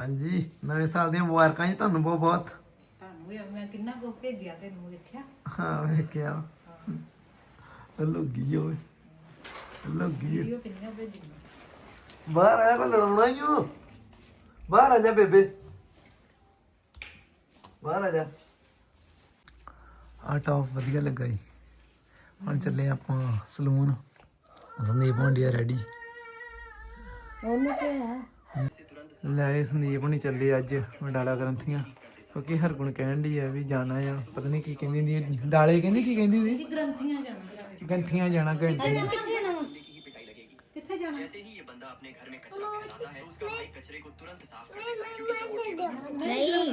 ਹਾਂਜੀ ਨਵੇਂ ਸਾਲ ਦੀਆਂ ਮੁਬਾਰਕਾਂ ਜੀ ਤੁਹਾਨੂੰ ਬਹੁਤ ਬਹੁਤ। ਤੁਹਾਨੂੰ ਵੀ ਮੈਂ ਕਿੰਨਾ ਕੁ ਭੇਜਿਆ ਤੈਨੂੰ ਵੇਖਿਆ? ਹਾਂ ਵੇਖਿਆ। ਲੱਗੀ ਓਏ ਲੱਗੀ ਵੀਡੀਓ ਬਾਹਰ ਆਇਆ ਕੋ ਲੜਾਉਣਾ ਹੀ ਓ ਬਾਹਰ ਆ ਜਾ ਬੇਬੇ। ਬਾਹਰ ਆ ਜਾ। ਆ ਟੌਪ ਵਧੀਆ ਲੱਗਾ ਜੀ। ਹੁਣ ਚੱਲੇ ਆਪਾਂ ਸਲੂਨ। ਸੰਦੀਪ ਹੁੰਦੀ ਰੈਡੀ ਉਹਨੂੰ ਕਿਹਾ। ਲੈ ਇਹ ਸੰਦੀਪ ਹੁਣੀ ਚੱਲੇ ਅੱਜ ਵਡਾਲਾ ਗ੍ਰੰਥੀਆਂ ਕਿਉਂਕਿ ਹਰਗੁਣ ਕਹਿਣ ਦੀ ਆ ਵੀ ਜਾਣਾ ਆ ਪਤਾ ਨਹੀਂ ਕੀ ਕਹਿੰਦੀ ਹੁੰਦੀ ਆ। ਡਾਲੇ ਕਹਿੰਦੀ ਕੀ ਕਹਿੰਦੀ ਸੀ ਗ੍ਰੰਥੀਆਂ ਜਾਣਾ ਗੰਥੀਆਂ ਜਾਣਾ ਘੰਟੇ ਕਿੱਥੇ ਜਾਣਾ? ਕਿੱਥੇ ਜਾਣਾ?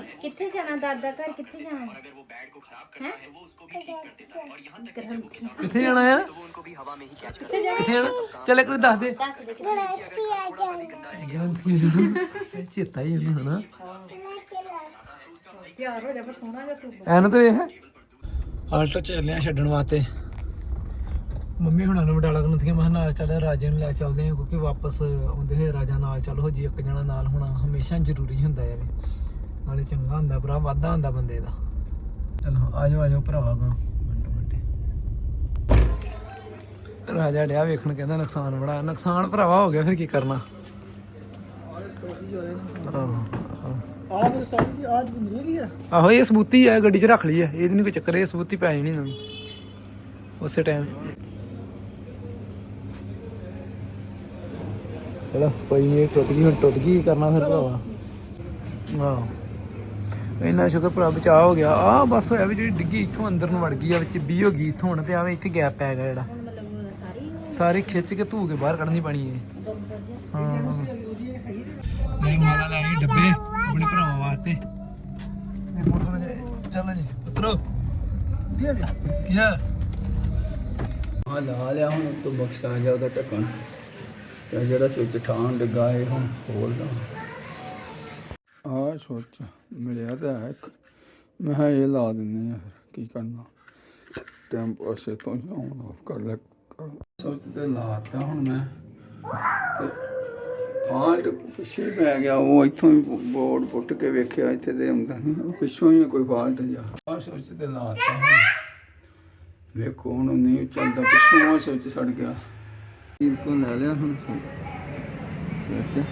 ਦਾਦਾ ਘਰ ਕਿੱਥੇ ਜਾਣਾ? ਕਿੱਥੇ ਜਾਣਾ ਆ ਕਿੱਥੇ ਜਾਣਾ? ਚੱਲ ਇੱਕ ਵਾਰੀ ਦੱਸ ਦੇ। ਦੱਸ ਦੇ ਗ੍ਰੰਥੀਆਂ ਚੇਤਾ ਹੀ ਇਹਨੂੰ ਹਨਾ ਤਿਆਰ ਹੋ ਜਾ ਪਰ ਸੋਹਣਾ ਜਿਹਾ ਸੂਟ ਐਨ ਤਾਂ ਵੇਖ। ਆਲਟੋ ਚੱਲਿਆ ਛੱਡਣ ਵਾਸਤੇ। ਮੰਮੀ ਹੁਣਾਂ ਨੂੰ ਵਡਾਲਾ ਗ੍ਰੰਥੀਆਂ ਮੈਂ ਕਿਹਾ ਨਾਲ ਚੱਲ ਰਾਜੇ ਨੂੰ ਲੈ ਚੱਲਦੇ ਆ ਕਿਉਂਕਿ ਵਾਪਸ ਆਉਂਦੇ ਹੋਏ ਰਾਜਾ ਨਾਲ ਚੱਲ ਹੋ ਜੀ ਇੱਕ ਜਣਾ ਨਾਲ ਹੋਣਾ ਹਮੇਸ਼ਾ ਜ਼ਰੂਰੀ ਹੁੰਦਾ ਹੈ। ਵੀ ਨਾਲੇ ਚੰਗਾ ਹੁੰਦਾ ਭਰਾ ਵਾਧਾ ਹੁੰਦਾ ਬੰਦੇ ਦਾ। ਚਲੋ ਆਜੋ ਆਜੋ ਭਰਾਵਾ ਗਾ ਮਿੰਟ ਮਿੰਟ। ਰਾਜਾ ਡਿਆ ਵੇਖਣ ਕਹਿੰਦਾ ਨੁਕਸਾਨ ਬੜਾ ਨੁਕਸਾਨ ਭਰਾਵਾ ਹੋ ਗਿਆ ਫਿਰ ਕੀ ਕਰਨਾ? ਆਹੋ, ਸਾਡੀ ਦੀ ਆਜ ਇਹ ਸਬੂਤੀ ਆ ਗੱਡੀ 'ਚ ਰੱਖ ਲਈ ਆ ਇਹਦੀ ਨਹੀਂ ਕੋਈ ਚੱਕਰ ਇਹ ਸਬੂਤੀ ਪੈ ਜਾਣੀ ਨਵੀਂ ਉਸੇ ਟਾਈਮ ਚਲੋ ਕੋਈ ਨਹੀਂ ਟੁੱਟ ਗਈ ਹੁਣ ਟੁੱਟ ਗਈ ਕਰਨਾ ਫਿਰ ਭਰਾਵਾ? ਆਹੋ। ਇੰਨਾ ਸ਼ੁਕਰ ਭਰਾ ਬਚਾਅ ਹੋ ਗਿਆ। ਆ ਬਸ ਹੋਇਆ ਵੀ ਜਿਹੜੀ ਡਿੱਗੀ ਇੱਥੋਂ ਅੰਦਰ ਨੂੰ ਵੜ ਗਈ ਆ ਵਿੱਚ ਬੀ ਹੋ ਗਈ ਇੱਥੋਂ ਹੁਣ ਤੇ ਆਵੇ ਇੱਥੇ ਗੈਪ ਪੈ ਗਿਆ ਜਿਹੜਾ। ਮਤਲਬ ਸਾਰੀ ਸਾਰੀ ਖਿੱਚ ਕੇ ਧੂ ਕੇ ਬਾਹਰ ਕੱਢਣੀ ਪੈਣੀ ਹੈ ਹਾਂ। ਮੇਰੀ ਮਾਲਾ ਲੈ ਗਈ ਡੱਬੇ ਆਪਣੇ ਭਰਾਵਾਂ ਵਾਸਤੇ। ਚੱਲ ਜੀ ਉਤਰੋ। ਕੀ ਆ ਕੀ ਆ ਆ ਲਾ ਲਿਆ ਹੁਣ ਤੋਂ ਬਖਸ਼ਾ ਜਾ ਉਹਦਾ ਢੱਕਣ। ਤੇ ਜਿਹੜਾ ਸਵਿਚ ਠਾਣ ਲੱਗਾ ਇਹ ਹੁਣ ਖੋਲਦਾ। ਆ ਸੋਚ ਮਿਲਿਆ ਤਾਂ ਹੈ ਮੈਂ ਕਿਹਾ ਇਹ ਲਾ ਦਿੰਦੇ ਆ ਫਿਰ, ਕੀ ਕਰਨਾ? ਟਾਈਮ ਪਾਸੇ ਤੋਂ ਹੀ ਆਨ ਆਫ ਕਰ ਲੈ। ਸੋਚ ਲਾਤਾ ਹੁਣ ਮੈਂ। ਫਾਲਟ ਪਿੱਛੇ ਪੈ ਗਿਆ, ਉਹ ਇੱਥੋਂ ਹੀ ਬੋਰਡ ਪੁੱਟ ਕੇ ਵੇਖਿਆ, ਇੱਥੇ ਦੇ ਹੁੰਦਾ ਸੀ ਪਿੱਛੋਂ ਹੀ ਕੋਈ ਫਾਲਟ ਜਾ ਆ ਸੋਚ ਤੇ ਲਾਤਾ ਹੁਣ। ਵੇਖੋ ਹੁਣ, ਨਹੀਂ ਚੱਲਦਾ, ਪਿੱਛੋਂ ਆ ਸੋਚ ਛੱਡ ਗਿਆ। ਇਹ ਕੋ ਲੈ ਲਿਆ ਹੁਣ। ਸੋਚ।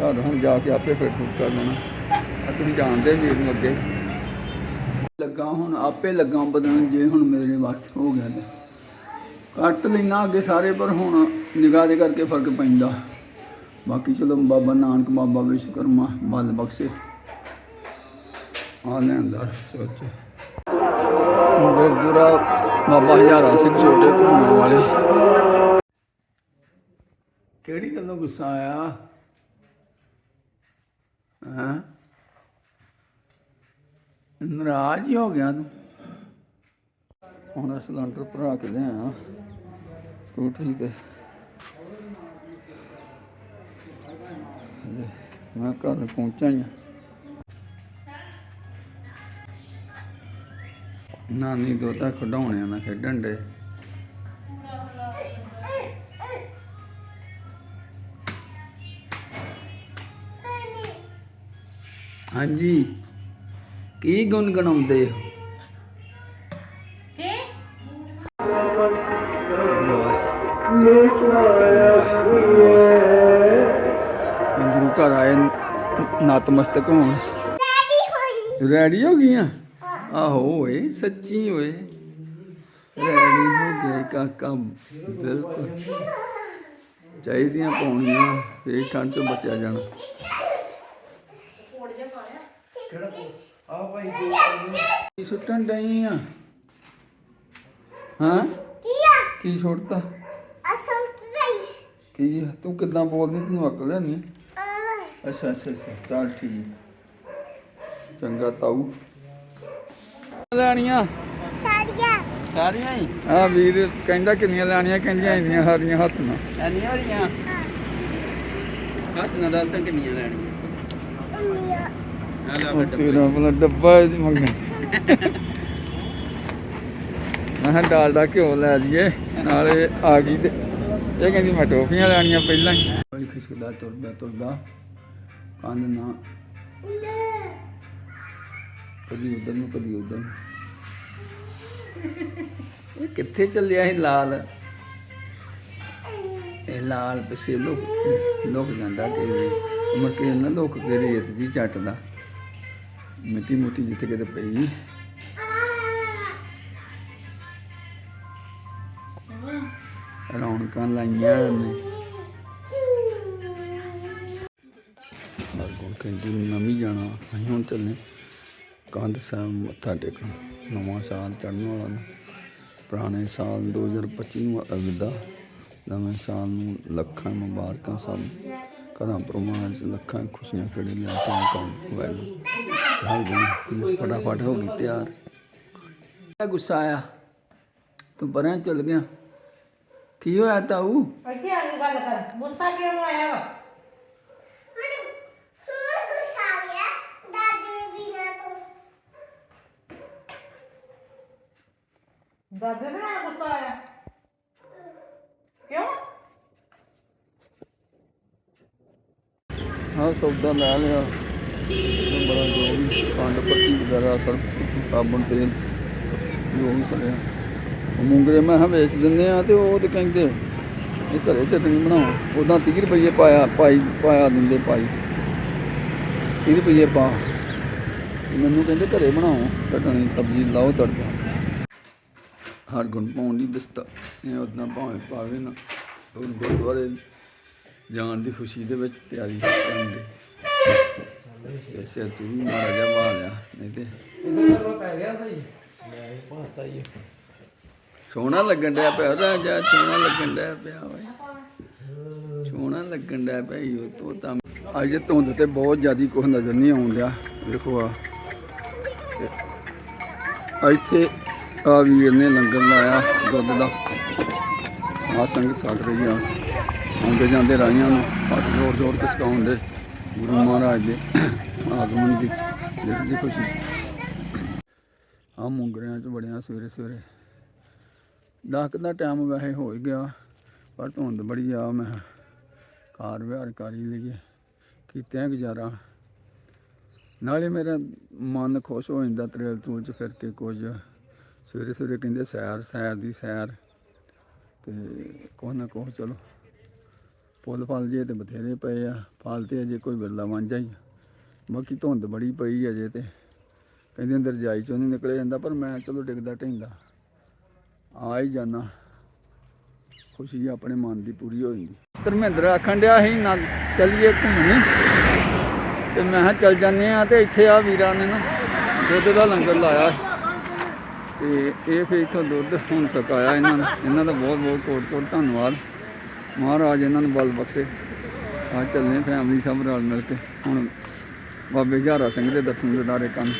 ਘਰ ਹੁਣ ਜਾ ਕੇ ਆਪੇ ਫਿਰ ਠੀਕ ਕਰ ਲੈਣਾ। ਆ ਤੁਸੀਂ ਜਾਣਦੇ ਵੀਰ ਨੂੰ ਅੱਗੇ। ਲੱਗਾ ਹੁਣ, ਆਪੇ ਲੱਗਾ ਬਦਲਣ ਜੇ ਹੁਣ ਮੇਰੇ ਵੱਸ ਹੋ ਗਿਆ ਤੇ। ਕੱਟ ਲੈਣਾ ਅੱਗੇ ਸਾਰੇ, ਪਰ ਹੁਣ ਨਿਗਾਹ ਦੇ ਕਰਕੇ ਫ਼ਰਕ ਪੈਂਦਾ। ਬਾਕੀ ਚਲੋ, ਬਾਬਾ ਨਾਨਕ, ਬਾਬਾ ਵਿਸ਼ਵਕਰਮਾ, ਬਲ ਬਖਸ਼ੇ। ਆ ਲੈਂਦਾ ਸੋਚ ਗੁਰਦੁਆਰਾ ਬਾਬਾ ਹਜ਼ਾਰਾ ਸਿੰਘ ਛੋਟੇ ਘੁੰਮਣ ਵਾਲੇ। ਕਿਹੜੀ ਗੱਲੋਂ ਗੁੱਸਾ ਆਇਆ? ਹਾਂ? ਨਾਰਾਜ਼ ਹੀ ਹੋ ਗਿਆ ਤੂੰ। ਹੁਣ ਸਿਲੰਡਰ ਭਰਾ ਕੇ ਲਿਆ ਸਕੂਟਰੀ ਤੇ ਹਲੇ ਮੈਂ ਘਰ ਪਹੁੰਚਾ ਹੀ ਹਾਂ। ਨਾਨੀ ਦੋਤਾ ਖਡਾਉਣਿਆਂ ਨਾਲ ਖੇਡਣ ਦੇ ਹਾਂਜੀ। ਕੀ ਗੁੰਗਣਾਉਂਦੇ ਹੋ? ਗੁਰੂ ਘਰ ਆਏ ਨਤਮਸਤਕ ਹੋਣ। ਰੈਡੀ ਹੋ ਗਈਆਂ? ਆਹੋ ਓਏ ਸੱਚੀ ਓਏ। ਰੈਡੀ ਹੋ ਗਏ ਕਾਕਾ ਬਿਲਕੁਲ। ਚਾਹੀਦੀਆਂ ਪਾਉਣੀਆਂ ਫੇਰ ਠੰਡ ਤੋਂ ਬਚਿਆ ਜਾਣਾ। ਆ ਭਾਈ ਕੀ ਸੁੱਟਣ ਡਈ ਆ? ਹਾਂ? ਕੀ ਸੁੱਟਤਾ? ਕੀ ਆ? ਤੂੰ ਕਿੱਦਾਂ ਬੋਲਦੀ? ਤੈਨੂੰ ਅਕਲ ਹੈ ਨਹੀਂ ਅੱਛਾ ਅੱਛਾ ਅੱਛਾ। ਚੱਲ ਠੀਕ ਚੰਗਾ ਤਾਊ। ਲੈਣੀਆਂ? ਸਾਰੀਆਂ। ਹੀ? ਆ ਵੀਰ ਕਹਿੰਦਾ ਕਿੰਨੀਆਂ ਲੈਣੀਆਂ? ਕਹਿੰਦੀਆਂ ਇੰਨੀਆਂ ਹਰੀਆਂ ਹੱਥ ਨਾਲ। ਐਨੀਆਂ ਰਹੀਆਂ ਹੱਥ ਨਾ ਦੱਸ ਕਿੰਨੀਆਂ ਲੈਣੀਆਂ? ਤੇਰਾ ਬਲਾ ਡੱਬਾ ਇਹਦੀ ਮੰਗਣ। ਮੈਂ ਕਿਹਾ ਡਾਲਡਾ ਘਿਓ ਲੈ ਜੀਏ ਨਾਲੇ ਆ ਗਈ ਤੇ ਇਹ ਕਹਿੰਦੀ ਮੈਂ ਟੋਪੀਆਂ ਲੈਣੀਆਂ ਪਹਿਲਾਂ ਹੀ। ਬੜੀ ਖੁਸ਼ਕਦਾ ਤੁਰਦਾ ਤੁਰਦਾ ਕੰਨ ਨਾ ਕਦੀ ਉਧਰ ਨੂੰ ਕਦੀ ਉਧਰ ਨੂੰ। ਇਹ ਕਿੱਥੇ ਚੱਲਿਆ ਇਹ ਲਾਲ? ਇਹ ਲਾਲ ਪਿੱਛੇ ਲੋਕ ਲੋਕ ਜਾਂਦਾ ਕਿ ਉਮਰ ਕੇ ਨਾ ਲੋਕ ਕੇ ਰੇਤ ਜੀ ਚੱਟਦਾ। ਮਿੱਟੀ ਮੁੱਟੀ ਜਿੱਥੇ ਕਿਤੇ ਪਈ। ਰੌਣਕਾਂ ਲਾਈਆਂ ਨੇ ਮਰਗੋਂ ਕਹਿੰਦੀ ਮੈਂ ਜਾਣਾ। ਅਸੀਂ ਹੁਣ ਚੱਲੇ ਕੰਧ ਸਾਹਿਬ ਮੱਥਾ ਟੇਕਣ। ਨਵਾਂ ਸਾਲ ਚੜਨ ਵਾਲਾ ਨਾ ਪੁਰਾਣੇ ਸਾਲ 2025 ਨੂੰ ਅਲਵਿਦਾ ਨਵੇਂ ਸਾਲ ਨੂੰ ਲੱਖਾਂ ਮੁਬਾਰਕਾਂ ਸਭ ਘਰਾਂ ਪਰਮਾਨ ਚ ਲੱਖਾਂ ਖੁਸ਼ੀਆਂ ਖੜੇ ਲਿਆ ਕੇ ਕੰਮ ਹਾਲ ਜੀ ਫਟਾਫਟ ਹੋ ਗਈ ਤਿਆਰ। ਕਿਆ ਗੁੱਸਾ ਆਇਆ? ਤੂੰ ਪਰਾਂ ਚੱਲ ਗਿਆ। ਕੀ ਹੋਇਆ ਤਾਊ? ਇੱਥੇ ਆ ਕੇ ਗੱਲ ਕਰ। ਗੁੱਸਾ ਕਿਉਂ ਆਇਆ ਵਾ? ਦਾਦੇ ਦੇ ਨਾਲ ਗੁੱਸਾ ਆਇਆ ਕਿਉਂ ਹਾਂ ਸੌਦਾ ਲੈ ਲਿਆ ਬੜਾ ਜੋ ਵੀ ਖੰਡ ਪੱਤੀ ਵਗੈਰਾ ਸਰ ਸਾਬਣ, ਤੇਲ, ਜੋ ਵੀ ਸੜਿਆ। ਮੂੰਗਰੇ ਮੈਂ ਹਾਂ ਵੇਚ ਦਿੰਦੇ ਆ ਤੇ ਉਹ ਤੇ ਕਹਿੰਦੇ, ਇਹ ਘਰੇ ਚਟਣੀ ਬਣਾਓ। ਉਦਾਂ 30 ਰੁਪਏ ਪਾਇਆ, ਪਾਈ, ਪਾਇਆ ਦਿੰਦੇ ਪਾਈ। 30 ਰੁਪਏ ਪਾ। ਮੈਨੂੰ ਕਹਿੰਦੇ ਘਰੇ ਬਣਾਓ ਚਟਣੀ ਸਬਜ਼ੀ, ਲਾਓ ਤੜਕਾ। ਹਰ ਗੁਣ ਪਾਉਣ ਦੀ ਦਸਤਾ ਇਹ ਉਦਾਂ ਭਾਵੇਂ ਪਾਵੇ ਨਾ ਗੁਰਦੁਆਰੇ ਜਾਣ ਦੀ ਖੁਸ਼ੀ ਦੇ ਵਿੱਚ ਤਿਆਰੀ ਕਰਨ ਦੇ ਐਸੇ ਤੂੰ ਵੀ ਮਾਰਾ ਜਾ ਮਾਰ ਲਿਆ, ਨਹੀਂ ਤੇ। ਪੈ ਗਿਆ ਸਹੀ ਲੈ ਪਾਤਾ ਹੀ ਸੋਹਣਾ ਲੱਗਣ ਡਿਆ ਪਿਆ ਉਹਦਾ ਜਾ ਸੋਹਣਾ ਲੱਗਣ ਡਿਆ ਪਿਆ ਓਏ। ਸੋਹਣਾ ਲੱਗਣ ਡਿਆ ਪਿਆ ਈ ਉਹ ਤਾਂ ਅੱਜ ਧੁੰਦ ਤੇ ਬਹੁਤ ਜ਼ਿਆਦੀ ਕੁਝ ਨਜ਼ਰ ਨਹੀਂ ਆਉਣ ਡਿਆ, ਦੇਖੋ ਆ। ਇੱਥੇ ਆ ਵੀਰ ਨੇ ਲੰਗਰ ਲਾਇਆ, ਦੁੱਧ ਦਾ। ਆ ਸੰਗਤ ਸਾਧ ਰਹੀ ਆ। ਆਉਂਦੇ ਜਾਂਦੇ ਰਾਹੀਆਂ ਨੂੰ, ਹੱਥ ਜੋੜ ਜੋੜ ਕੇ ਸਕਾਉਣ ਦੇ ਗੁਰੂ ਮਹਾਰਾਜ ਦੇ ਆਗਮਨ ਦੀ ਦਿਲ ਖੁਸ਼ੀ। ਆ ਮੁੰਗਰਿਆਂ ਚ ਬੜਿਆ ਸਵੇਰੇ ਸਵੇਰੇ। ਦਸ ਦਾ ਟਾਈਮ ਵੈਸੇ ਹੋ ਹੀ ਗਿਆ, ਪਰ ਧੁੰਦ ਬੜੀ ਆ, ਮੈਂ ਕਾਰ ਵਿਹਾਰ ਕਰੀ ਲਈਏ ਕੀਤੇ ਗੁਜ਼ਾਰਾ। ਨਾਲੇ ਮੇਰਾ ਮਨ ਖੁਸ਼ ਹੋ ਜਾਂਦਾ ਤਰੇਲ ਤੂਲ ਚ ਫਿਰ ਕੇ ਕੁਝ। ਸਵੇਰੇ ਸਵੇਰੇ ਕਹਿੰਦੇ ਸੈਰ ਸੈਰ ਦੀ ਸੈਰ। ਤੇ ਕੁਛ ਨਾ ਕੁਛ, ਚਲੋ। ਫੁੱਲ ਫਲ ਜੇ ਤੇ ਬਥੇਰੇ ਪਏ ਆ, ਫਲ ਅਜੇ ਕੋਈ ਬਿਰਲਾ ਵਾਂਝਾ ਹੀ ਬਾਕੀ ਧੁੰਦ ਬੜੀ ਪਈ ਅਜੇ ਤੇ। ਕਹਿੰਦੇ ਅੰਦਰ ਜਾਈ ਚੋਂ ਨਹੀਂ ਨਿਕਲਿਆ ਜਾਂਦਾ, ਪਰ ਮੈਂ ਚਲੋ ਡਿੱਗਦਾ ਢਿੰਦਾ ਆ ਹੀ ਜਾਣਾ ਖੁਸ਼ੀ ਆਪਣੇ ਮਨ ਦੀ ਪੂਰੀ ਹੋ ਜਾਂਦੀ। ਧਰਮਿੰਦਰ ਆਖਣ ਡਿਆ ਸੀ ਨਾਲ ਚੱਲੀਏ ਘੁੰਮਣੇ ਤੇ ਮੈਂ ਕਿਹਾ ਚੱਲ ਜਾਂਦੇ ਆ ਤੇ ਇੱਥੇ ਆ ਵੀਰਾਂ ਨੇ ਨਾ ਦੁੱਧ ਦਾ ਲੰਗਰ ਲਾਇਆ ਸੀ। ਤੇ ਇਹ ਫਿਰ ਇਥੋਂ ਦੁੱਧ ਹੁਣ ਸਕਾਇਆ ਇਹਨਾਂ ਨੇ। ਇਹਨਾਂ ਦਾ ਬਹੁਤ ਬਹੁਤ ਕੋਟ ਕੋਟ ਧੰਨਵਾਦ। ਮਹਾਰਾਜ, ਇਹਨਾਂ ਨੂੰ ਬਲ ਬਖਸ਼ੇ। ਆ ਚੱਲਨੇ ਫੈਮਿਲੀ ਸਭ ਰਲ ਮਿਲ ਕੇ। ਹੁਣ ਬਾਬੇ ਜਹਾਰਾ ਸਿੰਘ ਦੇ ਦਰਸ਼ਨ ਦੇ ਦਿਦਾਰੇ ਕਰਨ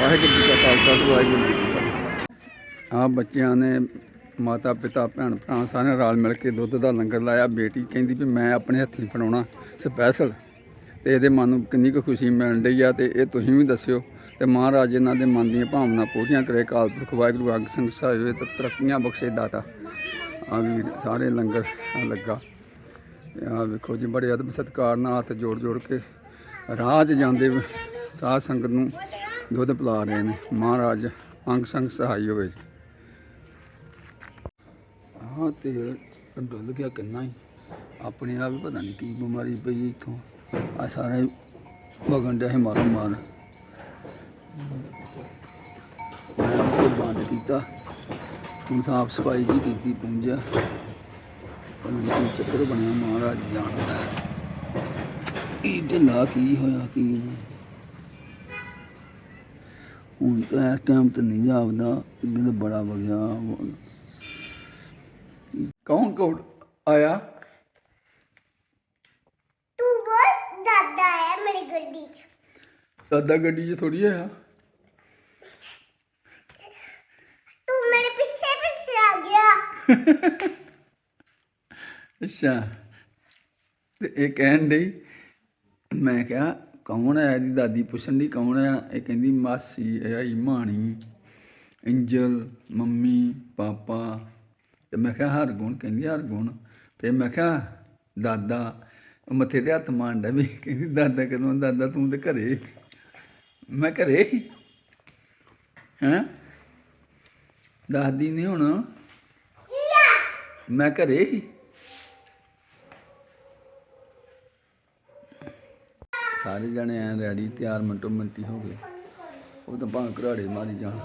ਵਾਹਿਗੁਰੂ ਜੀ ਕਾ ਖਾਲਸਾ, ਵਾਹਿਗੁਰੂ ਜੀ ਕੀ ਫਤਿਹ। ਆ ਬੱਚਿਆਂ ਨੇ ਮਾਤਾ, ਪਿਤਾ, ਭੈਣ, ਭਰਾ ਸਾਰਿਆਂ ਰਲ ਮਿਲ ਕੇ ਦੁੱਧ ਦਾ ਲੰਗਰ ਲਾਇਆ। ਬੇਟੀ ਕਹਿੰਦੀ ਵੀ ਮੈਂ ਆਪਣੇ ਹੱਥੀਂ ਫੜਾਉਣਾ ਸਪੈਸ਼ਲ ਤੇ ਇਹਦੇ ਮਨ ਨੂੰ ਕਿੰਨੀ ਕੁ ਖੁਸ਼ੀ ਮਿਲਣ ਡਈ ਆ ਤੇ ਇਹ ਤੁਸੀਂ ਵੀ ਦੱਸਿਓ। ਤੇ ਮਹਾਰਾਜ, ਇਹਨਾਂ ਦੇ ਮਨ ਦੀਆਂ ਭਾਵਨਾ ਪੂਰੀਆਂ ਕਰੇ। ਕਾਲ ਪੁਰਖ, ਵਾਹਿਗੁਰੂ ਅੰਗ ਸਿੰਘ ਸਾਹਿਬ ਤੇ ਤਰੱਕੀਆਂ ਬਖਸ਼ੇ ਦਾਤਾ। ਆ ਵੀ ਸਾਰੇ ਲੰਗਰ ਲੱਗਾ। ਆ ਵੇਖੋ ਜੀ, ਬੜੇ ਅਦਬ ਸਤਿਕਾਰ ਨਾਲ ਹੱਥ ਜੋੜ ਜੋੜ ਕੇ ਰਾਹ 'ਚ ਜਾਂਦੇ ਵੇ ਸਾਧ ਸੰਗਤ ਨੂੰ ਦੁੱਧ ਪਿਲਾ ਰਹੇ ਨੇ। ਮਹਾਰਾਜ ਅੰਗ ਸੰਗ ਸਹਾਈ ਹੋਵੇ ਜੀ। ਹਾਂ ਤੇ ਡੁੱਲ ਗਿਆ ਕਿੰਨਾ ਹੀ। ਆਪਣੇ ਆਪ ਹੀ ਪਤਾ ਨਹੀਂ ਕੀ ਬਿਮਾਰੀ ਪਈ ਇਥੋਂ। ਆ ਸਾਰੇ ਹੀ ਵਗਣ ਡਿਆ ਸੀ ਮਾਰੋ ਮਾਰ ਬੰਦ ਕੀਤਾ। ਸਾਫ਼ ਸਫ਼ਾਈ ਜੀ ਕੀਤੀ ਪੁੰਜਾ ਕੀ ਚੱਕਰ ਬਣਿਆ ਮਹਾਰਾਜ ਜਾਣਦਾ ਕੀ ਢਿੱਲਾ ਕੀ ਹੋਇਆ ਕੀ ਨਹੀਂ। ਹੁਣ ਤਾਂ ਇਸ ਟਾਈਮ ਤੇ ਨਹੀਂ ਅੱਗੇ ਤਾਂ ਬੜਾ ਵਗਿਆ ਕੌਣ ਕੌਣ ਆਇਆ? ਤੂੰ ਬੋਲ ਦਾਦਾ ਹੈ ਮੇਰੀ ਗੱਡੀ 'ਚ। ਦਾਦਾ ਗੱਡੀ 'ਚ ਥੋੜੀ ਆਇਆ ਤੂੰ ਮੇਰੇ ਪਿੱਛੇ ਪਿੱਛੇ ਆ ਗਿਆ ਅੱਛਾ। ਤੇ ਇਹ ਕਹਿਣ ਡਈ, ਮੈਂ ਕਿਹਾ, ਕੌਣ ਹੈ ਇਹਦੀ ਦਾਦੀ ਪੁੱਛਣ ਦੀ ਕੌਣ ਹੈ? ਇਹ ਕਹਿੰਦੀ, ਮਾਸੀ, ਇਹ ਆਈ ਮਾਣੀ, ਇੰਜਲ, ਮੰਮੀ, ਪਾਪਾ। ਤੇ ਮੈਂ ਕਿਹਾ ਹਰ ਗੁਣ ਕਹਿੰਦੀ ਹਰ ਗੁਣ ਫਿਰ ਮੈਂ ਕਿਹਾ, ਦਾਦਾ ਮੱਥੇ ਤੇ ਹੱਥ ਮਾਰਦਾ ਵੀ, ਕਹਿੰਦੀ, ਦਾਦਾ ਕਦੋਂ, ਦਾਦਾ ਤੂੰ ਤੇ ਘਰੇ ਮੈਂ ਘਰੇ ਹੈਂ? ਦਾਦੀ ਨੇ ਹੁਣ ਮੈਂ ਘਰੇ ਹੀ। ਸਾਰੇ ਜਣੇ ਐ ਰੈਡੀ ਤਿਆਰ ਮਿੰਟੋ ਮਿੰਟੀ ਹੋ ਗਏ। ਉਹ ਤਾਂ ਭਾਂ ਘਰਾੜੇ ਮਾਰੀ ਜਾਣ।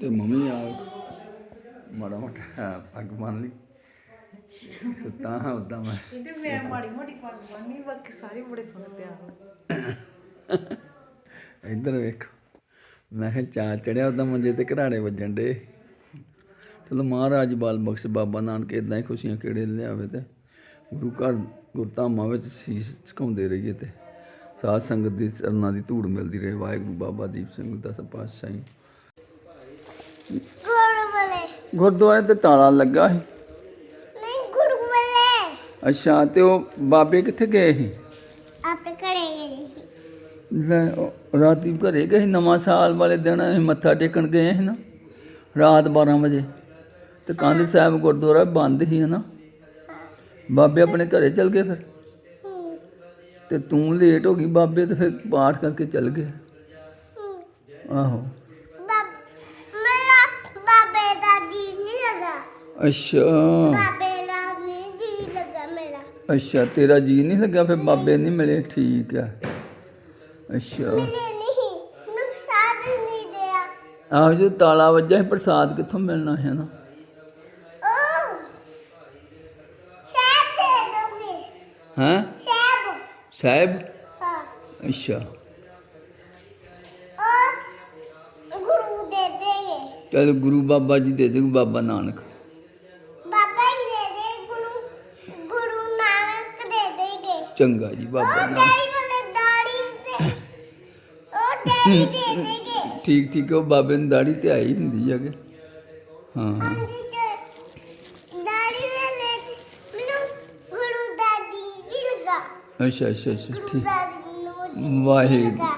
ਤੇ ਮੰਮੀ ਆ ਮਾੜਾ ਮੋਟਾ ਪੱਗ ਬੰਨ ਲਈ। ਸੁੱਤਾ ਹਾਂ ਉਦਾਂ ਮੈਂ। ਕਹਿੰਦੇ ਮੈਂ ਮਾੜੀ ਮੋਟੀ ਪੱਗ ਬੰਨੀ ਬਾਕੀ ਸਾਰੇ ਬੜੇ ਸੋਹਣੇ ਤਿਆਰ ਇੱਧਰ ਵੇਖੋ। ਮੈਂ ਕਿਹਾ ਚਾ ਚੜਿਆ ਉਦਾਂ ਮੰਜੇ ਤੇ ਘਰਾੜੇ ਵੱਜਣ ਡੇ ਚਲੋ ਮਹਾਰਾਜ ਬਾਲ ਬਖਸ਼ ਬਾਬਾ ਨਾਨਕ ਇਦਾਂ ਹੀ ਖੁਸ਼ੀਆਂ ਕਿਹੜੇ ਲਿਆਵੇ ਤੇ ਗੁਰੂ ਘਰ ਗੁਰਧਾਮਾਂ ਵਿੱਚ ਸੀਸ ਝੁਕਾਉਂਦੇ ਰਹੀਏ ਤੇ ਸਾਧ ਸੰਗਤ ਦੀ ਚਰਨਾਂ ਦੀ ਧੂੜ ਮਿਲਦੀ ਰਹੇ। ਵਾਹਿਗੁਰੂ ਬਾਬਾ ਦੀਪ ਸਿੰਘ ਦਸ ਪਾਤਸ਼ਾਹੀ। ਗੁਰਵਾਲੇ ਗੁਰਦੁਆਰੇ ਤੇ ਤਾਲਾ ਲੱਗਾ ਸੀ। ਨਹੀਂ ਗੁਰਵਾਲੇ ਅੱਛਾ ਤੇ ਉਹ ਬਾਬੇ ਕਿੱਥੇ ਗਏ ਸੀ ਆਪੇ ਘਰੇ ਗਏ ਸੀ ਲੈ, ਉਹ ਰਾਤੀ ਘਰੇ ਗਏ ਨਵਾਂ ਸਾਲ ਵਾਲੇ ਦਿਨ ਅਸੀਂ ਮੱਥਾ ਟੇਕਣ ਗਏ ਸੀ ਨਾ ਰਾਤ 12 ਵਜੇ। ਤੇ ਕੰਧ ਸਾਹਿਬ ਗੁਰਦੁਆਰਾ ਬੰਦ ਸੀ ਹਨਾ। ਬਾਬੇ ਆਪਣੇ ਘਰੇ ਚਲ ਗਏ ਫਿਰ। ਤੇ ਤੂੰ ਲੇਟ ਹੋ ਗਈ ਬਾਬੇ ਤੇ ਫਿਰ ਪਾਠ ਕਰਕੇ ਚਲ ਗਏ। ਆਹੋ। ਬਾਬ ਦਾ ਜੀ ਨਹੀਂ ਲਗਾ। ਅੱਛਾ। ਬਾਬੇ ਦਾ ਨਹੀਂ ਜੀ ਲਗਾ ਮੇਰਾ। ਅੱਛਾ ਤੇਰਾ ਜੀ ਨਹੀਂ ਲੱਗਾ ਫਿਰ ਬਾਬੇ ਨਹੀਂ ਮਿਲੇ ਠੀਕ ਆ। ਅੱਛਾ। ਮਿਲੇ ਨਹੀਂ ਨੁਕਸਾਨ ਨਹੀਂ ਦਿਆ ਆਹੋ ਜੇ ਤਾਲਾ ਵੱਜਾ ਸੀ ਪ੍ਰਸਾਦ ਕਿੱਥੋਂ ਮਿਲਣਾ ਹੈ ਨਾ ਉਹ ਸ਼ਾਇਦ ਦੇ ਦੋਗੇ। ਹੈਂ? ਸ਼ਾਇਦ ਸਾਹਿਬ? ਹਾਂ। ਅੱਛਾ। ਉਹ ਗੁਰੂ ਦੇ ਦੇਗੇ ਚਲ ਗੁਰੂ ਬਾਬਾ ਜੀ ਦੇ ਦੇ ਬਾਬਾ ਨਾਨਕ। ਬਾਬਾ ਹੀ ਦੇ ਦੇ ਗੁਰੂ ਗੁਰੂ ਨਾਨਕ ਦੇ ਦੇਗੇ ਚੰਗਾ ਜੀ ਬਾਬਾ ਨਾਨਕ। ਡੈਡੀ ਠੀਕ ਠੀਕ ਉਹ ਬਾਬੇ ਨੂੰ ਦਾੜੀ ਤੇ ਆਈ ਹੁੰਦੀ ਹੈ ਕਿ। ਹਾਂ ਦਾੜੀ ਵਾਲੇ ਮੈਨੂੰ ਗੁਰੂ ਦਾਦੀ ਜੀ ਲਗਾ ਅੱਛਾ ਅੱਛਾ ਅੱਛਾ ਠੀਕ। ਵਾਹਿਗੁਰੂ।